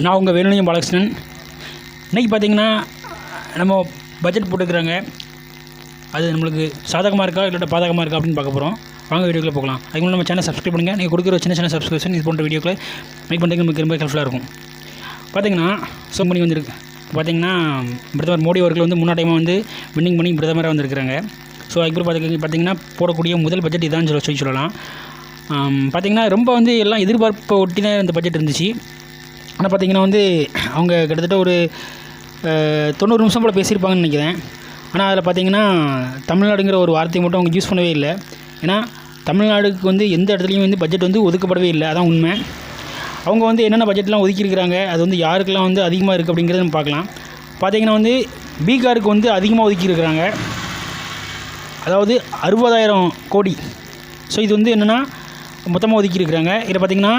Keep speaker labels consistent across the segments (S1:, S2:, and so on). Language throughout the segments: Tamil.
S1: நான் உங்கள் வேலுநிலையம் பாலகிருஷ்ணன். இன்றைக்கி பார்த்தீங்கன்னா நம்ம பட்ஜெட் போட்டுக்கிறாங்க. அது நம்மளுக்கு சாதகமாக இருக்கா இல்லாட்ட பாதகமாக இருக்கா அப்படின்னு பார்க்க போகிறோம் வாங்க வீடியோக்குள்ளே போகலாம். அதுக்கு முன்னாடி நம்ம சேனல் சப்ஸ்கிரைப் பண்ணுங்கள் நீங்கள் கொடுக்குற சின்ன சின்ன சப்ஸ்கிரிப்ஷன் இது போன்ற வீடியோக்களை மேக் பண்ணுறதுக்கு நமக்கு ரொம்ப ஹெல்ப்ஃபுல்லாக இருக்கும். பார்த்தீங்கன்னா சோம் பண்ணி வந்திருக்கு. பார்த்தீங்கன்னா பிரதமர் மோடி அவர்கள் வந்து முன்னாடி வந்து வின்னிங் பண்ணி பிரதமராக வந்திருக்கிறாங்க. ஸோ அதுக்கப்புறம் பார்த்து பார்த்தீங்கன்னா போடக்கூடிய முதல் பட்ஜெட் இதான் சொல்ல சொல்லி சொல்லலாம். பார்த்திங்கன்னா பார்த்தீங்கன்னா ரொம்ப வந்து எல்லாம் எதிர்பார்ப்பை ஒட்டி தான் இந்த பட்ஜெட் இருந்துச்சு. ஆனால் பார்த்தீங்கன்னா வந்து அவங்க கிட்டத்தட்ட ஒரு தொண்ணூறு நிமிஷம் போல் பேசியிருப்பாங்கன்னு நினைக்கிறேன். ஆனால் அதில் பார்த்தீங்கன்னா தமிழ்நாடுங்கிற ஒரு வார்த்தையை மட்டும் அவங்க யூஸ் பண்ணவே இல்லை. ஏன்னா தமிழ்நாடுக்கு வந்து எந்த இடத்துலையும் வந்து பட்ஜெட் வந்து ஒதுக்கப்படவே இல்லை. அதான் உண்மை. அவங்க வந்து என்னென்ன பட்ஜெட்லாம் ஒதுக்கியிருக்கிறாங்க அது வந்து யாருக்கெல்லாம் வந்து அதிகமாக இருக்குது அப்படிங்கிறத நம்ம பார்க்கலாம். பார்த்தீங்கன்னா வந்து பீகாருக்கு வந்து அதிகமாக ஒதுக்கியிருக்கிறாங்க. அதாவது அறுபதாயிரம் கோடி. ஸோ இது வந்து என்னென்னா மொத்தமாக ஒதுக்கியிருக்கிறாங்க. இதில் பார்த்தீங்கன்னா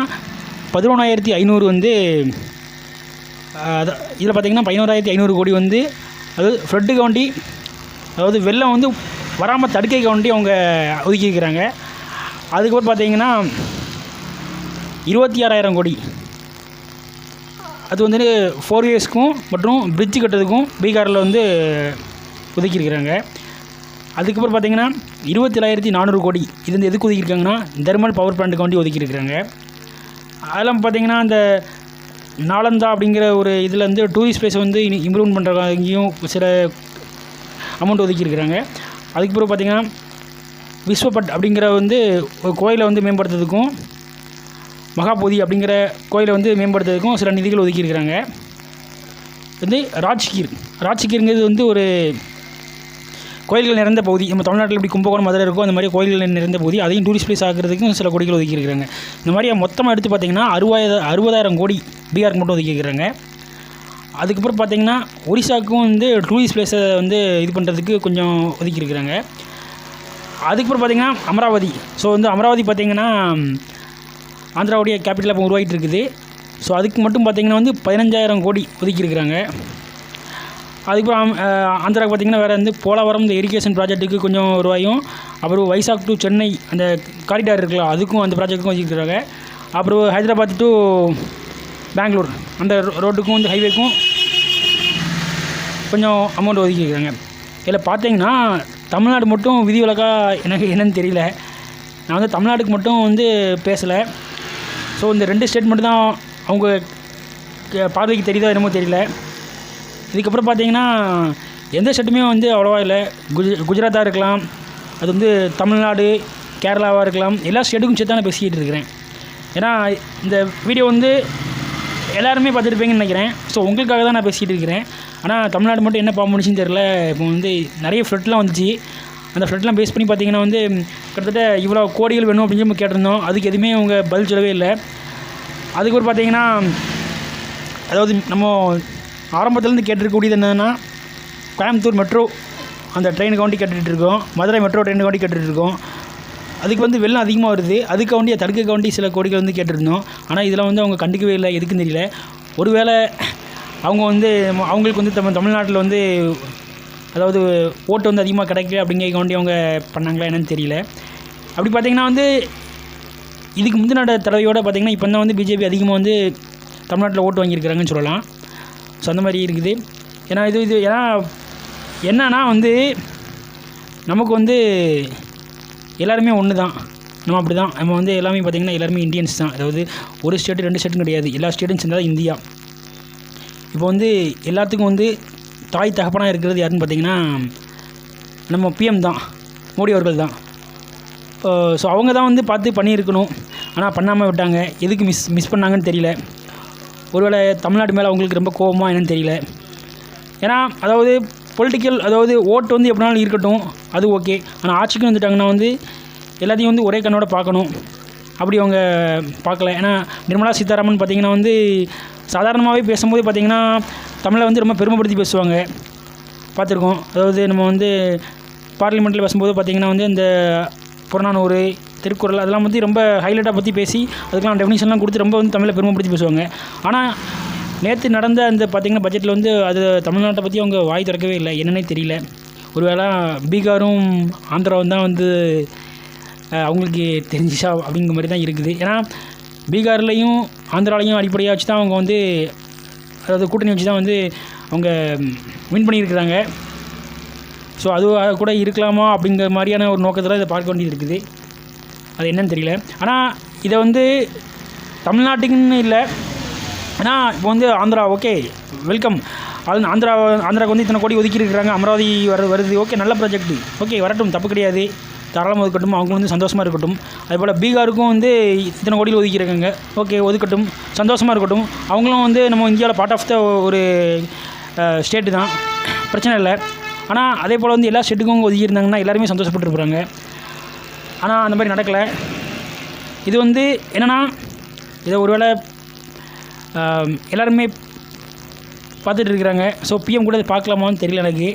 S1: பதினொன்றாயிரத்தி ஐநூறு வந்து இதில் பார்த்தீங்கன்னா பதினோராயிரத்தி ஐநூறு கோடி வந்து அதாவது ஃப்ளட்டு கவுண்டி அதாவது வெள்ளம் வந்து வராமல் தடுக்கை கவுண்டி அவங்க ஒதுக்கியிருக்கிறாங்க. அதுக்கப்புறம் பார்த்தீங்கன்னா இருபத்தி ஆறாயிரம் கோடி. அது வந்து ஃபோர் இயர்ஸ்க்கும் மற்றும் பிரிட்ஜ் கட்டுறதுக்கும் பீகாரில் வந்து ஒதுக்கியிருக்கிறாங்க. அதுக்கப்புறம் பார்த்திங்கன்னா இருபத்தி ஏழாயிரத்தி நானூறு கோடி. இது வந்து எதுக்கு ஒதுக்கியிருக்காங்கன்னா தெர்மல் பவர் பிளான்ட்டுக்கு வண்டி ஒதுக்கியிருக்கிறாங்க. அதெல்லாம் பார்த்தீங்கன்னா அந்த நாலந்தா அப்படிங்கிற ஒரு இதில் வந்து டூரிஸ்ட் பிளேஸ் வந்து இம்ப்ரூவ் பண்ணுறாங்க இங்கேயும் சில அமௌண்ட் ஒதுக்கியிருக்கிறாங்க. அதுக்கப்புறம் பார்த்தீங்கன்னா விஸ்வபட் அப்படிங்கிற வந்து ஒரு கோயிலை வந்து மேம்படுத்துறதுக்கும் மகாபோதி அப்படிங்கிற கோயிலை வந்து மேம்படுத்துறதுக்கும் சில நிதிகள் ஒதுக்கியிருக்கிறாங்க. வந்து ராஜ்கீர் ராஜ்கீருங்கிறது வந்து ஒரு கோயில்கள் நிறைந்த பகுதி நம்ம தமிழ்நாட்டில் எப்படி கும்பகோணம் மதுரை இருக்கோ அந்த மாதிரி கோயில்கள் நிறைந்த பகுதி அதையும் டூரிஸ்ட் பிளேஸ் ஆகிறதுக்கும் சில கோடிகள் ஒதுக்கியிருக்கிறாங்க. இந்த மாதிரி மொத்தமாக எடுத்து பார்த்தீங்கன்னா அறுபதாயிரம் அறுபதாயிரம் கோடி பீகாருக்கு மட்டும் ஒதுக்கியிருக்கிறாங்க. அதுக்கப்புறம் பார்த்தீங்கன்னா ஒரிசாவுக்கும் வந்து டூரிஸ்ட் பிளேஸை வந்து இது பண்ணுறதுக்கு கொஞ்சம் ஒதுக்கியிருக்கிறாங்க. அதுக்கப்புறம் பார்த்தீங்கன்னா அமராவதி. ஸோ வந்து அமராவதி பார்த்தீங்கன்னா ஆந்திராவுடைய கேபிட்டலாக இப்போ உருவாகிட்டு இருக்குது. ஸோ அதுக்கு மட்டும் பார்த்தீங்கன்னா வந்து பதினஞ்சாயிரம் கோடி ஒதுக்கியிருக்கிறாங்க. அதுக்கப்புறம் ஆந்திராவுக்கு பார்த்தீங்கன்னா வேறு வந்து போலவரம் இந்த இரிகேஷன் ப்ராஜெக்ட்டுக்கு கொஞ்சம் ரூபாயும் அப்புறம் வைசாக் டு சென்னை அந்த காரிடார் இருக்குல்ல அதுக்கும் அந்த ப்ராஜெக்ட்டுக்கும் வச்சுருக்காங்க அப்புறம் ஹைதராபாத் டு பெங்களூர் அந்த ரோ- ரோட்டுக்கும் இந்த ஹைவேக்கும் கொஞ்சம் அமௌண்ட் ஒதுக்கியிருக்காங்க. இதில் பார்த்தீங்கன்னா தமிழ்நாடு மட்டும் விதிவிலக்காக எனக்கு என்னென்னு தெரியல. நான் வந்து தமிழ்நாட்டுக்கு மட்டும் வந்து பேசலை. ஸோ இந்த ரெண்டு ஸ்டேட் மட்டும் தான் அவங்க பார்வைக்கு தெரியுதோ என்னமோ தெரியல. இதுக்கப்புறம் பார்த்தீங்கன்னா எந்த ஸ்டேட்டுமே வந்து அவ்வளோவா இல்லை. குஜ குஜராத்தாக இருக்கலாம் அது வந்து தமிழ்நாடு கேரளாவாக இருக்கலாம் எல்லா ஸ்டேட்டுக்கும் சேர்த்து நான் பேசிக்கிட்டு இருக்கிறேன். ஏன்னா இந்த வீடியோ வந்து எல்லாருமே பார்த்துருப்பீங்கன்னு நினைக்கிறேன். ஸோ உங்களுக்காக தான் நான் பேசிகிட்டு இருக்கிறேன். ஆனால் தமிழ்நாடு மட்டும் என்ன பார்க்க முடிச்சுன்னு தெரில இப்போ வந்து நிறைய ஃப்ளட்லாம் வந்துச்சு. அந்த ஃப்ளட்லாம் பேஸ் பண்ணி பார்த்தீங்கன்னா வந்து கிட்டத்தட்ட இவ்வளோ கோடிகள் வேணும் அப்படின்னு சொல்லி கேட்டிருந்தோம். அதுக்கு எதுவுமே அவங்க பதில் சொல்லவே இல்லை. அதுக்கப்புறம் பார்த்தீங்கன்னா அதாவது நம்ம ஆரம்பத்துலேருந்து கேட்டிருக்கக்கூடியது என்னென்னா கோயம்புத்தூர் மெட்ரோ அந்த ட்ரெயினுக்கு வண்டி கேட்டுகிட்டு இருக்கோம் மதுரை மெட்ரோ ட்ரெயினுக்கு வண்டி கேட்டுட்டு அதுக்கு வந்து வெள்ளம் அதிகமாக வருது. அதுக்கு வண்டி தடுக்க சில கோடிகள் வந்து கேட்டிருந்தோம். ஆனால் இதெல்லாம் வந்து அவங்க கண்டுக்கவே இல்லை. எதுக்குன்னு தெரியல. ஒருவேளை அவங்க வந்து அவங்களுக்கு வந்து தம் தமிழ்நாட்டில் வந்து அதாவது ஓட்டு வந்து அதிகமாக கிடைக்கல அப்படிங்கிற வண்டி அவங்க பண்ணாங்களா என்னன்னு தெரியல. அப்படி பார்த்தீங்கன்னா வந்து இதுக்கு முந்தின தடவையோடு பார்த்திங்கன்னா இப்போ தான் வந்து பிஜேபி அதிகமாக வந்து தமிழ்நாட்டில் ஓட்டு வாங்கியிருக்கிறாங்கன்னு சொல்லலாம். ஸோ அந்த மாதிரி இருக்குது. ஏன்னா இது இது ஏன்னா என்னன்னா வந்து நமக்கு வந்து எல்லாருமே ஒன்று தான் நம்ம அப்படி தான் நம்ம வந்து எல்லாமே பார்த்திங்கன்னா எல்லாருமே இந்தியன்ஸ் தான். அதாவது ஒரு ஸ்டேட்டு ரெண்டு ஸ்டேட்டும் கிடையாது. எல்லா ஸ்டேட்டும் சேர்ந்தால் இந்தியா. இப்போ வந்து எல்லாத்துக்கும் வந்து தாய் தகப்பனாக இருக்கிறது யாருன்னு பார்த்திங்கன்னா நம்ம பிஎம் தான். மோடி அவர்கள் தான். ஸோ அவங்க தான் வந்து பார்த்து பண்ணியிருக்கணும். ஆனால் பண்ணாமல் விட்டாங்க. எதுக்கு மிஸ் மிஸ் பண்ணாங்கன்னு தெரியல. ஒருவேளை தமிழ்நாடு மேலே அவங்களுக்கு ரொம்ப கோபமாக என்னன்னு தெரியல. ஏன்னா அதாவது பொலிட்டிக்கல் அதாவது ஓட்டு வந்து எப்படினாலும் இருக்கட்டும் அது ஓகே ஆனால் ஆட்சிக்கு வந்துட்டாங்கன்னா வந்து எல்லாத்தையும் வந்து ஒரே கண்ணோட பார்க்கணும். அப்படி அவங்க பார்க்கல. ஏன்னா நிர்மலா சீதாராமன் பார்த்திங்கன்னா வந்து சாதாரணமாகவே பேசும்போது பார்த்திங்கன்னா தமிழை வந்து ரொம்ப பெருமைப்படுத்தி பேசுவாங்க. பார்த்துருக்கோம். அதாவது நம்ம வந்து பார்லிமெண்ட்டில் பேசும்போது பார்த்திங்கன்னா வந்து இந்த புறநானூறு திருக்குறள் அதெல்லாம் வந்து ரொம்ப ஹைலைட்டாக பற்றி பேசி அதுக்கெலாம் டெஃபினேஷன்லாம் கொடுத்து ரொம்ப வந்து தமிழை பெருமைப்படுத்தி பேசுவாங்க. ஆனால் நேற்று நடந்த அந்த பார்த்திங்கன்னா பட்ஜெட்டில் வந்து அது தமிழ்நாட்டை பற்றி அவங்க வாய் திறக்கவே இல்லை. என்னன்னே தெரியல. ஒருவேளை பீகாரும் ஆந்திராவும் தான் வந்து அவங்களுக்கு தெரிஞ்சிச்சா அப்படிங்கிற மாதிரி தான் இருக்குது. ஏன்னா பீகார்லேயும் ஆந்திராலையும் அடிப்படையாக வச்சு தான் அவங்க வந்து அதாவது கூட்டணி வச்சு தான் வந்து அவங்க வின் பண்ணியிருக்கிறாங்க. ஸோ அது கூட இருக்கலாமா அப்படிங்கிற மாதிரியான ஒரு நோக்கத்தில் இதை பார்க்க வேண்டியது இருக்குது. அது என்னன்னு தெரியல. ஆனால் இதை வந்து தமிழ்நாட்டுக்குன்னு இல்லை. ஆனால் இப்போ வந்து ஆந்திரா ஓகே வெல்கம். அது ஆந்திரா ஆந்திராவுக்கு வந்து இத்தனை கோடி ஒதுக்கி இருக்கிறாங்க அமராவதி வர வருது. ஓகே நல்ல ப்ராஜெக்ட் ஓகே வரட்டும் தப்பு கிடையாது. தாராளமாக ஒதுக்கட்டும். அவங்க வந்து சந்தோஷமாக இருக்கட்டும். அதுபோல் பீகாருக்கும் வந்து இத்தனை கோடியில் ஒதுக்கியிருக்காங்க ஓகே ஒதுக்கட்டும். சந்தோஷமாக இருக்கட்டும். அவங்களும் வந்து நம்ம இந்தியாவில் பார்ட் ஆஃப் த ஒரு ஸ்டேட்டு தான். பிரச்சனை இல்லை. ஆனால் அதே போல் வந்து எல்லா ஸ்டேட்டுக்கும் ஒதுக்கியிருந்தாங்கன்னா எல்லாருமே சந்தோஷப்பட்டுருப்பாங்க. ஆனால் அந்த மாதிரி நடக்கலை. இது வந்து என்னென்னா இதை ஒருவேளை எல்லாருமே பார்த்துட்டு இருக்கிறாங்க. ஸோ பிஎம் கூட பார்க்கலாமான்னு தெரியல எனக்கு.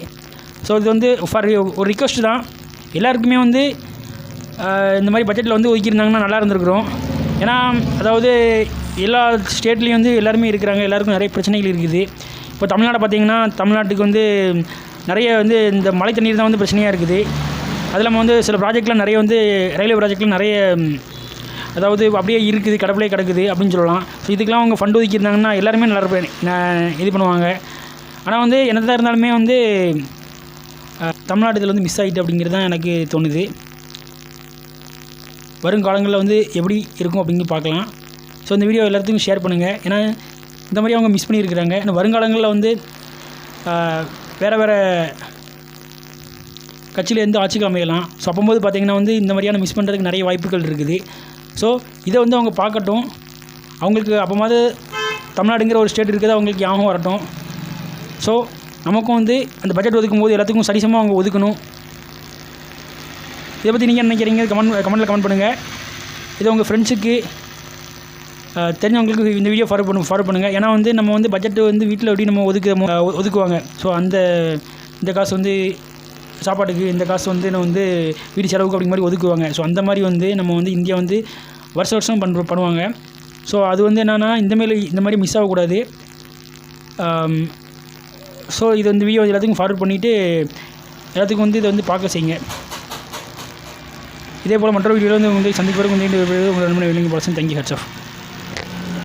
S1: ஸோ இது வந்து ஃபார் ஒரு ரிக்வஸ்ட் தான். எல்லாருக்குமே வந்து இந்த மாதிரி பட்ஜெட்டில் வந்து ஒதுக்கியிருந்தாங்கன்னா நல்லா இருந்திருக்கிறோம். ஏன்னா அதாவது எல்லா ஸ்டேட்லேயும் வந்து எல்லாருமே இருக்கிறாங்க. எல்லாருக்கும் நிறைய பிரச்சனைகள் இருக்குது. இப்போ தமிழ்நாடு பார்த்திங்கன்னா தமிழ்நாட்டுக்கு வந்து நிறைய வந்து இந்த மழை தண்ணீர் தான் வந்து பிரச்சனையாக இருக்குது. அது இல்லாமல் வந்து சில ப்ராஜெக்ட்லாம் நிறைய வந்து ரயில்வே ப்ராஜெக்ட்லாம் நிறைய அதாவது அப்படியே இருக்குது கடப்பிலே கிடக்குது அப்படின்னு சொல்லலாம். ஸோ இதுக்கெலாம் அவங்க ஃபண்ட் ஒதுக்கியிருந்தாங்கன்னா எல்லாருமே நல்லா இருப்பேன் இது பண்ணுவாங்க. ஆனால் வந்து என்னதான் இருந்தாலுமே வந்து தமிழ்நாட்டில் தமிழ்நாடு இதில் வந்து மிஸ் ஆகிட்டு அப்படிங்கிறது தான் எனக்கு தோணுது. வருங்காலங்களில் வந்து எப்படி இருக்கும் அப்படின்னு பார்க்கலாம். ஸோ இந்த வீடியோ எல்லாத்துக்கும் ஷேர் பண்ணுங்கள் ஏன்னா இந்த மாதிரி அவங்க மிஸ் பண்ணியிருக்கிறாங்க. ஏன்னா வருங்காலங்களில் வந்து வேறு வேறு கட்சியிலேருந்து ஆட்சிக்கு அமையலாம். ஸோ அப்போது பார்த்திங்கன்னா வந்து இந்த மாதிரியான மிஸ் பண்ணுறதுக்கு நிறைய வாய்ப்புகள் இருக்குது. ஸோ இதை வந்து அவங்க பார்க்கட்டும். அவங்களுக்கு அப்போமாவது தமிழ்நாடுங்கிற ஒரு ஸ்டேட் இருக்குது அவங்களுக்கு ஞாபகம் வரட்டும். ஸோ நமக்கும் வந்து அந்த பட்ஜெட் ஒதுக்கும் போது எல்லாத்துக்கும் சரிசமாக அவங்க ஒதுக்கணும். இதை பற்றி நீங்கள் என்ன நினைக்கிறீங்க? கமெண்ட் கமெண்ட்டில் கமெண்ட் பண்ணுங்கள் இதை உங்கள் ஃப்ரெண்ட்ஸுக்கு தெரிஞ்சவங்களுக்கு இந்த வீடியோ ஃபார்வர்ட் பண்ணு ஃபார்வர்ட் பண்ணுங்கள் ஏன்னா வந்து நம்ம வந்து பட்ஜெட் வந்து வீட்டில் எப்படி நம்ம ஒதுக்க ஒதுக்குவாங்க. ஸோ அந்த இந்த காசு வந்து சாப்பாட்டுக்கு இந்த காசு வந்து நம்ம வந்து வீடு செலவுக்கு அப்படிங்கிற மாதிரி ஒதுக்குவாங்க. ஸோ அந்த மாதிரி வந்து நம்ம வந்து இந்தியா வந்து வருஷ வருஷம் பண்ணுற பண்ணுவாங்க. ஸோ அது வந்து என்னென்னா இந்தமாரி இந்த மாதிரி மிஸ் ஆகக்கூடாது. ஸோ இது வந்து வீடியோ எல்லாத்துக்கும் ஃபார்வர்ட் பண்ணிவிட்டு எல்லாத்துக்கும் வந்து இதை வந்து பார்க்க செய்யுங்க. இதே போல் மற்ற வீடியோவில் வந்து உங்களுக்கு சந்திப்பதற்கு வந்து உங்கள் நண்பனை வெளியே பர்சன் தேங்க்யூ ஹெட்ஸ் ஆஃப்